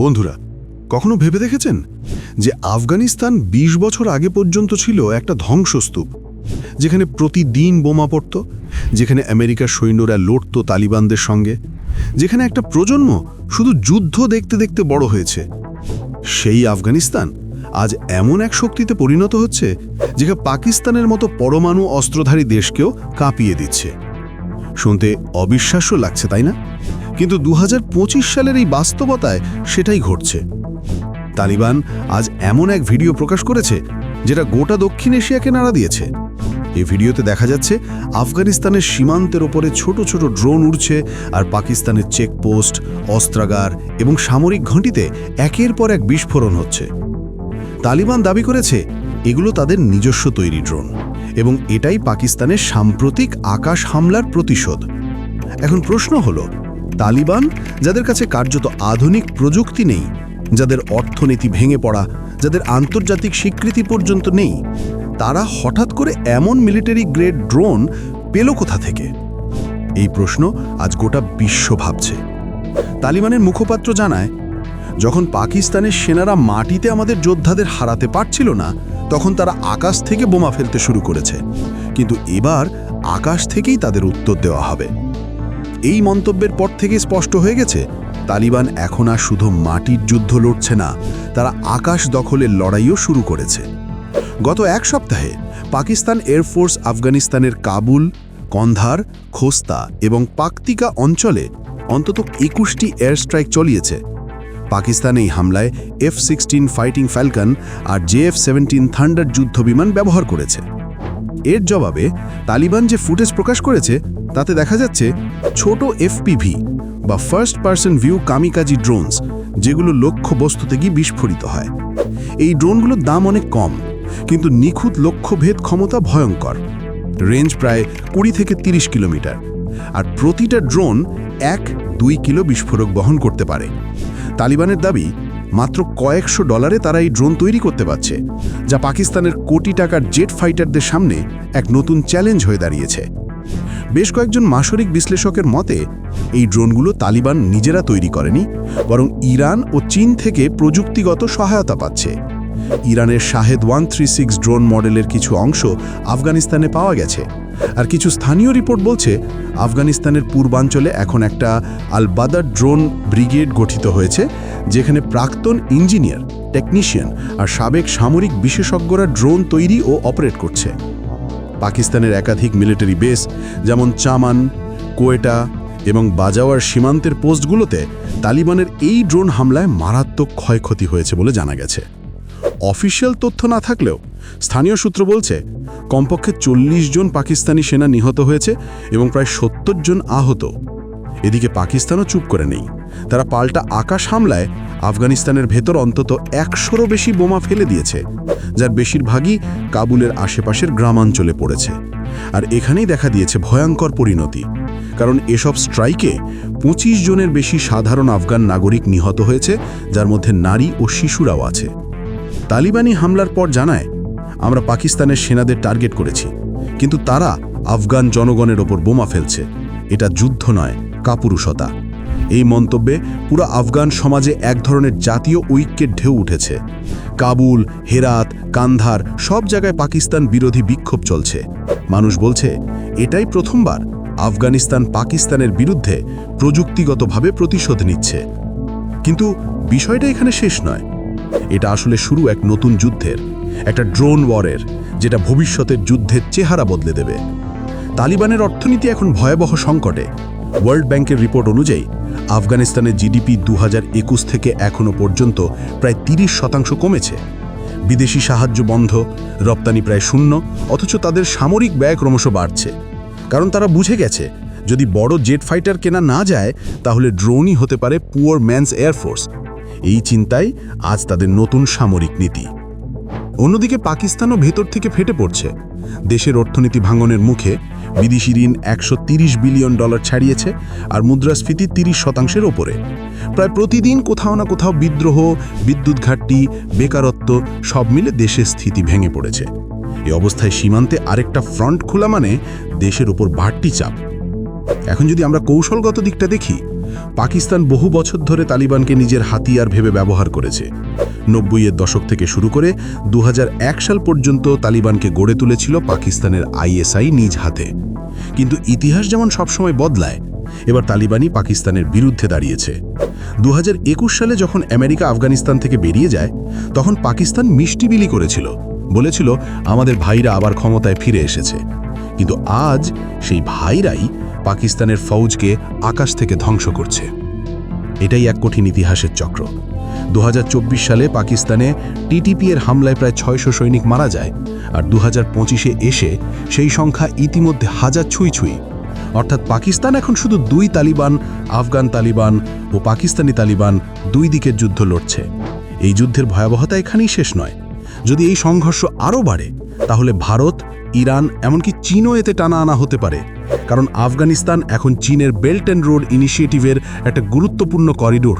বন্ধুরা, কখনো ভেবে দেখেছেন যে আফগানিস্তান ২০ বছর আগে পর্যন্ত ছিল একটা ধ্বংসস্তূপ, যেখানে প্রতিদিন বোমা পড়ত, যেখানে আমেরিকার সৈন্যরা লড়ত তালিবানদের সঙ্গে, যেখানে একটা প্রজন্ম শুধু যুদ্ধ দেখতে দেখতে বড় হয়েছে? সেই আফগানিস্তান আজ এমন এক শক্তিতে পরিণত হচ্ছে যেখানে পাকিস্তানের মতো পরমাণু অস্ত্রধারী দেশকেও কাঁপিয়ে দিচ্ছে। শুনতে অবিশ্বাস্য লাগছে, তাই না? কিন্তু দু হাজার পঁচিশ সালের এই বাস্তবতায় সেটাই ঘটছে। তালিবান আজ এমন এক ভিডিও প্রকাশ করেছে, যেটা গোটা দক্ষিণ এশিয়াকে নাড়া দিয়েছে। এই ভিডিওতে দেখা যাচ্ছে, আফগানিস্তানের সীমান্তের ওপরে ছোট ছোট ড্রোন উড়ছে আর পাকিস্তানের চেকপোস্ট, অস্ত্রাগার এবং সামরিক ঘাঁটিতে একের পর এক বিস্ফোরণ হচ্ছে। তালিবান দাবি করেছে, এগুলো তাদের নিজস্ব তৈরি ড্রোন এবং এটাই পাকিস্তানের সাম্প্রতিক আকাশ হামলার প্রতিশোধ। এখন প্রশ্ন হলো তালিবান, যাদের কাছে কার্যত আধুনিক প্রযুক্তি নেই, যাদের অর্থনীতি ভেঙে পড়া, যাদের আন্তর্জাতিক স্বীকৃতি পর্যন্ত নেই, তারা হঠাৎ করে এমন মিলিটারি গ্রেড ড্রোন পেল কোথা থেকে? এই প্রশ্ন আজ গোটা বিশ্ব ভাবছে। তালিবানের মুখপাত্র জানায়, যখন পাকিস্তানের সেনারা মাটিতে আমাদের যোদ্ধাদের হারাতে পারছিল না, তখন তারা আকাশ থেকে বোমা ফেলতে শুরু করেছে। কিন্তু এবার আকাশ থেকেই তাদের উত্তর দেওয়া হবে। এই মন্তব্যের পর থেকে স্পষ্ট হয়ে গেছে, তালিবান এখন আর শুধু মাটির যুদ্ধ লড়ছে না, তারা আকাশ দখলের লড়াইও শুরু করেছে। গত এক সপ্তাহে পাকিস্তান এয়ারফোর্স আফগানিস্তানের কাবুল, কন্ধার, খোস্তা এবং পাকতিকা অঞ্চলে অন্তত একুশটি এয়ার স্ট্রাইক চলিয়েছে। পাকিস্তান এই হামলায় এফ সিক্সটিন ফাইটিং ফ্যালকন আর জেএফ সেভেন্টিন থান্ডার যুদ্ধবিমান ব্যবহার করেছে। এর জবাবে তালিবান যে ফুটেজ প্রকাশ করেছে, তাতে দেখা যাচ্ছে ছোট এফপিভি বা first person view kamikaze drones যেগুলো লক্ষ্য বস্তুতে গিয়ে বিস্ফোরিত হয়। এই ড্রোনগুলোর দাম অনেক কম, কিন্তু নিখুঁত লক্ষ্যভেদ ক্ষমতা ভয়ঙ্কর। রেঞ্জ প্রায় কুড়ি থেকে ৩০ কিলোমিটার, আর প্রতিটা ড্রোন এক দুই কিলো বিস্ফোরক বহন করতে পারে। তালিবানের দাবি মাত্র কয়েকশো ডলারে তারা এই ড্রোন তৈরি করতে পারছে, যা পাকিস্তানের কোটি টাকার জেট ফাইটারদের সামনে এক নতুন চ্যালেঞ্জ হয়ে দাঁড়িয়েছে। বেশ কয়েকজন মাসরিক বিশ্লেষকের মতে, এই ড্রোনগুলো তালিবান নিজেরা তৈরি করেনি, বরং ইরান ও চীন থেকে প্রযুক্তিগত সহায়তা পাচ্ছে। ইরানের Shahed one three six drone মডেলের কিছু অংশ আফগানিস্তানে পাওয়া গেছে। আর কিছু স্থানীয় রিপোর্ট বলছে, আফগানিস্তানের পূর্বাঞ্চলে এখন একটা আলবাদার ড্রোন ব্রিগেড গঠিত হয়েছে, যেখানে প্রাক্তন ইঞ্জিনিয়ার, টেকনিশিয়ান আর সাবেক সামরিক বিশেষজ্ঞরা ড্রোন তৈরি ও অপারেট করছে। পাকিস্তানের একাধিক মিলিটারি বেস, যেমন চামান, কোয়েটা এবং বাজাওয়ার সীমান্তের পোস্টগুলোতে তালিবানের এই ড্রোন হামলায় মারাত্মক ক্ষয়ক্ষতি হয়েছে বলে জানা গেছে। অফিসিয়াল তথ্য না থাকলেও স্থানীয় সূত্র বলছে, কমপক্ষে চল্লিশ জন পাকিস্তানি সেনা নিহত হয়েছে এবং প্রায় সত্তর জন আহত। এদিকে পাকিস্তানও চুপ করে নেই। তারা পাল্টা আকাশ হামলায় আফগানিস্তানের ভেতর অন্তত একশোরও বেশি বোমা ফেলে দিয়েছে, যার বেশিরভাগই কাবুলের আশেপাশের গ্রামাঞ্চলে পড়েছে। আর এখানেই দেখা দিয়েছে ভয়ঙ্কর পরিণতি, কারণ এসব স্ট্রাইকে পঁচিশ জনের বেশি সাধারণ আফগান নাগরিক নিহত হয়েছে, যার মধ্যে নারী ও শিশুরাও আছে। তালিবানি হামলার পর জানায়, আমরা পাকিস্তানের সেনাদের টার্গেট করেছি, কিন্তু তারা আফগান জনগণের ওপর বোমা ফেলছে। এটা যুদ্ধ নয়, কাপুরুষতা। এই মন্তব্যে পুরো আফগান সমাজে এক ধরনের জাতীয় ঐক্যের ঢেউ উঠেছে। কাবুল, হেরাত, কান্ধার সব জায়গায় পাকিস্তান বিরোধী বিক্ষোভ চলছে। মানুষ বলছে, এটাই প্রথমবার আফগানিস্তান পাকিস্তানের বিরুদ্ধে প্রযুক্তিগতভাবে প্রতিশোধ নিচ্ছে। কিন্তু বিষয়টা এখানে শেষ নয়। এটা আসলে শুরু এক নতুন যুদ্ধের, একটা ড্রোন ওয়ারের, যেটা ভবিষ্যতের যুদ্ধের চেহারা বদলে দেবে। তালিবানের অর্থনীতি এখন ভয়াবহ সংকটে। ওয়ার্ল্ড ব্যাংকের রিপোর্ট অনুযায়ী, আফগানিস্তানের জিডিপি দু হাজার একুশ থেকে এখনও পর্যন্ত প্রায় তিরিশ শতাংশ কমেছে। বিদেশি সাহায্য বন্ধ, রপ্তানি প্রায় শূন্য, অথচ তাদের সামরিক ব্যয় ক্রমশ বাড়ছে। কারণ তারা বুঝে গেছে, যদি বড় জেট ফাইটার কেনা না যায়, তাহলে ড্রোনই হতে পারে পুয়ার ম্যানস এয়ারফোর্স এই চিন্তাই আজ তাদের নতুন সামরিক নীতি। অন্যদিকে পাকিস্তানও ভেতর থেকে ফেটে পড়ছে। দেশের অর্থনীতি ভাঙনের মুখে বিদেশি ঋণ একশো বিলিয়ন ডলার ছাড়িয়েছে আর মুদ্রাস্ফীতি তিরিশ শতাংশের ওপরে। প্রায় প্রতিদিন কোথাও না কোথাও বিদ্রোহ, বিদ্যুৎ ঘাটতি, বেকারত্ব সব মিলে দেশের স্থিতি ভেঙে পড়েছে। এই অবস্থায় সীমান্তে আরেকটা ফ্রন্ট খোলা মানে দেশের ওপর বাড়তি চাপ। এখন যদি আমরা কৌশলগত দিকটা দেখি পাকিস্তান বহু বছর ধরে তালিবানকে নিজের হাতিয়ার ভেবে ব্যবহার করেছে। নব্বইয়ের দশক থেকে শুরু করে দু হাজার এক সাল পর্যন্ত তালিবানকে গড়ে তুলেছিল পাকিস্তানের আইএসআই নিজ হাতে। কিন্তু ইতিহাস যেমন সবসময় বদলায়, এবার তালিবানই পাকিস্তানের বিরুদ্ধে দাঁড়িয়েছে। দু হাজার একুশ সালে যখন আমেরিকা আফগানিস্তান থেকে বেরিয়ে যায়, তখন পাকিস্তান মিষ্টি বিলি করেছিল। বলেছিল, আমাদের ভাইরা আবার ক্ষমতায় ফিরে এসেছে। কিন্তু আজ সেই ভাইরাই পাকিস্তানের ফৌজকে আকাশ থেকে ধ্বংস করছে। এটাই এক কঠিন ইতিহাসের চক্র। দু হাজার চব্বিশ সালে পাকিস্তানে টিটিপি এর হামলায় প্রায় ছয়শো সৈনিক মারা যায় আর দু হাজার এসে সেই সংখ্যা ইতিমধ্যে হাজার ছুঁই ছুঁই। অর্থাৎ পাকিস্তান এখন শুধু দুই তালিবান, আফগান তালিবান ও পাকিস্তানি তালিবান দুই দিকের যুদ্ধ লড়ছে। এই যুদ্ধের ভয়াবহতা এখানেই শেষ নয়। যদি এই সংঘর্ষ আরও বাড়ে, তাহলে ভারত, ইরান, এমনকি চীনও এতে টানা আনা হতে পারে। কারণ আফগানিস্তান এখন চীনের বেল্ট অ্যান্ড রোড ইনিশিয়েটিভের একটা গুরুত্বপূর্ণ করিডোর,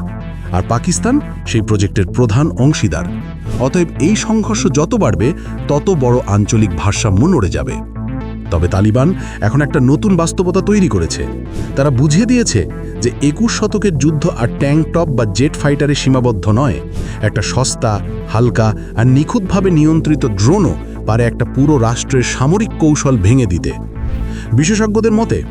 আর পাকিস্তান সেই প্রজেক্টের প্রধান অংশীদার। অতএব এই সংঘর্ষ যত বাড়বে, তত বড় আঞ্চলিক ভারসাম্য নড়ে যাবে। তবে তালিবান এখন একটা নতুন বাস্তবতা তৈরি করেছে। তারা বুঝিয়ে দিয়েছে যে একুশ শতকের যুদ্ধ আর ট্যাঙ্ক টপ বা জেট ফাইটারে সীমাবদ্ধ নয়। একটা সস্তা, হালকা আর নিখুঁতভাবে নিয়ন্ত্রিত ড্রোনও পারে একটা পুরো রাষ্ট্রের সামরিক কৌশল ভেঙে দিতে। বিশেষজ্ঞদের মতে,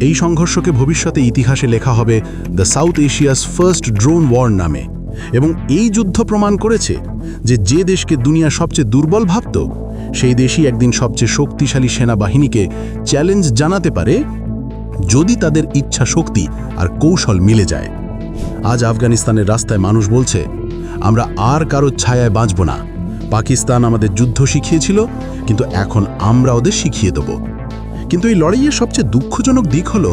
এই সংঘর্ষকে ভবিষ্যতে ইতিহাসে লেখা হবে the South Asia's first drone war নামে। এবং এই যুদ্ধ প্রমাণ করেছে যে যে দেশকে দুনিয়া সবচেয়ে দুর্বল ভাবত, সেই দেশই একদিন সবচেয়ে শক্তিশালী সেনাবাহিনীকে চ্যালেঞ্জ জানাতে পারে যদি তাদের ইচ্ছা শক্তি আর কৌশল মিলে যায়। আজ আফগানিস্তানের রাস্তায় মানুষ বলছে, আমরা আর কারও ছায়ায় বাঁচব না। পাকিস্তান আমাদের যুদ্ধ শিখিয়েছিল, কিন্তু এখন আমরা ওদের শিখিয়ে দেব। কিন্তু এই লড়াইয়ের সবচেয়ে দুঃখজনক দিক হলো,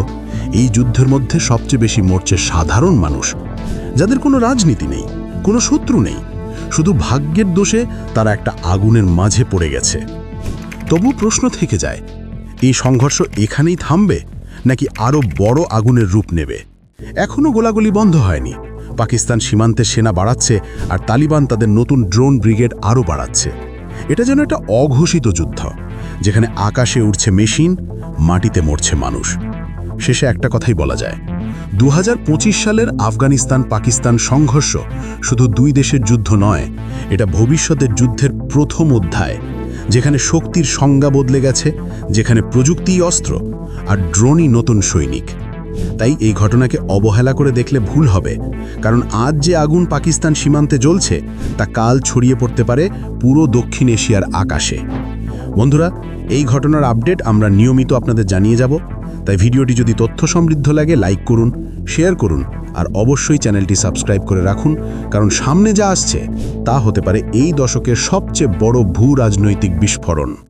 এই যুদ্ধের মধ্যে সবচেয়ে বেশি মরছে সাধারণ মানুষ, যাদের কোনো রাজনীতি নেই, কোনো শত্রু নেই। শুধু ভাগ্যের দোষে তারা একটা আগুনের মাঝে পড়ে গেছে। তবু প্রশ্ন থেকে যায়, এই সংঘর্ষ এখানেই থামবে, নাকি আরও বড় আগুনের রূপ নেবে? এখনও গোলাগুলি বন্ধ হয়নি। পাকিস্তান সীমান্তে সেনা বাড়াচ্ছে, আর তালিবান তাদের নতুন ড্রোন ব্রিগেড আরও বাড়াচ্ছে। এটা যেন একটা অঘোষিত যুদ্ধ। যেখানে আকাশে উড়ছে মেশিন, মাটিতে মরছে মানুষ। শেষে একটা কথাই বলা যায়। দু হাজার পঁচিশ সালের আফগানিস্তান পাকিস্তান সংঘর্ষ শুধু দুই দেশের যুদ্ধ নয়, এটা ভবিষ্যতের যুদ্ধের প্রথম অধ্যায়, যেখানে শক্তির সংজ্ঞা বদলে গেছে, যেখানে প্রযুক্তিই অস্ত্র আর ড্রোনই নতুন সৈনিক। তাই এই ঘটনাকে অবহেলা করে দেখলে ভুল হবে, কারণ আজ যে আগুন পাকিস্তান সীমান্তে জ্বলছে, তা কাল ছড়িয়ে পড়তে পারে পুরো দক্ষিণ এশিয়ার আকাশে। বন্ধুরা, এই ঘটনার আপডেট আমরা নিয়মিত আপনাদের জানিয়ে যাব। তাই ভিডিওটি যদি তথ্য সমৃদ্ধ লাগে, লাইক করুন, শেয়ার করুন, আর অবশ্যই চ্যানেলটি সাবস্ক্রাইব করে রাখুন, কারণ সামনে যা আসছে, তা হতে পারে এই দশকের সবচেয়ে বড় ভূ রাজনৈতিক বিস্ফোরণ।